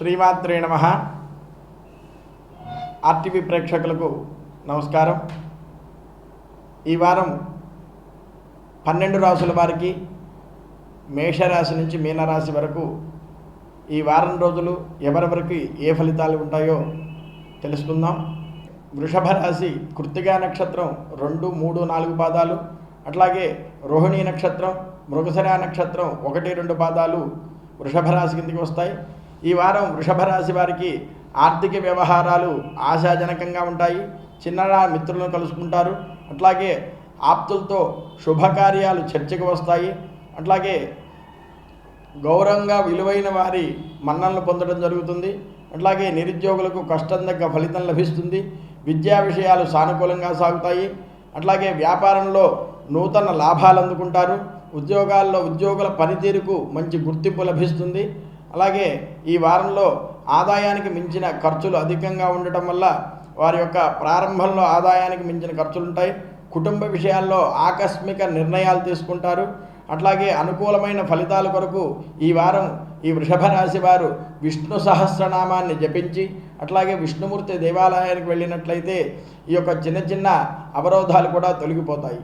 శ్రీమాత్రే నమ. ఆర్టీవీ ప్రేక్షకులకు నమస్కారం. ఈ వారం పన్నెండు రాసుల వారికి మేషరాశి నుంచి మీనరాశి వరకు ఈ వారం రోజులు ఎవరెవరికి ఏ ఫలితాలు ఉంటాయో తెలుసుకుందాం. వృషభ రాశి కృత్తిగా నక్షత్రం రెండు మూడు నాలుగు పాదాలు. అట్లాగే రోహిణీ నక్షత్రం మృగశరా నక్షత్రం ఒకటి రెండు పాదాలు వృషభ రాశి కిందికి వస్తాయి. ఈ వారం వృషభ రాశి వారికి ఆర్థిక వ్యవహారాలు ఆశాజనకంగా ఉంటాయి. చిన్నరా మిత్రులను కలుసుకుంటారు. అట్లాగే ఆప్తులతో శుభకార్యాలు చర్చకు వస్తాయి. అట్లాగే గౌరవంగా విలువైన వారి మన్నలను పొందడం జరుగుతుంది. అట్లాగే నిరుద్యోగులకు కష్టం తగ్గ ఫలితం లభిస్తుంది. విద్యా విషయాలు సానుకూలంగా సాగుతాయి. అట్లాగే వ్యాపారంలో నూతన లాభాలు అందుకుంటారు. ఉద్యోగాల్లో ఉద్యోగుల పనితీరుకు మంచి గుర్తింపు లభిస్తుంది. అలాగే ఈ వారంలో ఆదాయానికి మించిన ఖర్చులు అధికంగా ఉండటం వల్ల వారి యొక్క ప్రారంభంలో ఆదాయానికి మించిన ఖర్చులు ఉంటాయి కుటుంబ విషయాల్లో ఆకస్మిక నిర్ణయాలు తీసుకుంటారు. అట్లాగే అనుకూలమైన ఫలితాల కొరకు ఈ వారం ఈ వృషభ రాశి వారు విష్ణు సహస్రనామాన్ని జపించి అట్లాగే విష్ణుమూర్తి దేవాలయానికి వెళ్ళినట్లయితే ఈ యొక్క చిన్న చిన్న అవరోధాలు కూడా తొలగిపోతాయి.